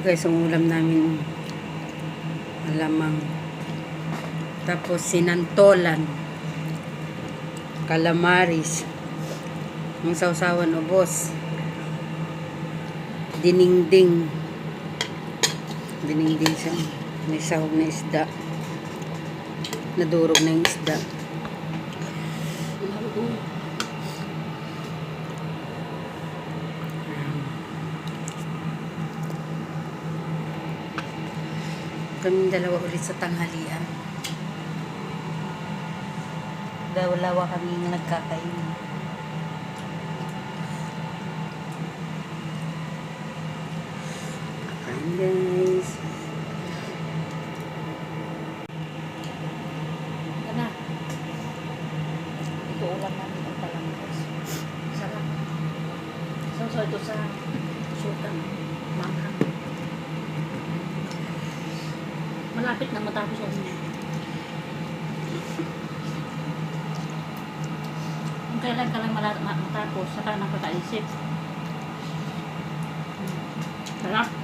guys, ang ulam namin alamang. Tapos sinantolan. Calamaris. Ang sausawan ubos. Diningding. Diningding sa may sahog na isda. Nadurog na yung isda. Kaming dalawa ulit sa tanghalian. Dalawa kami nagkakain. Kain guys. Ano? Ito ulam namin ang palangkas. Sarap. So, so ito sa Malapit na matapos ang Kung kailan ka lang matapos, saka nakakaisip. Hmm. Sarap.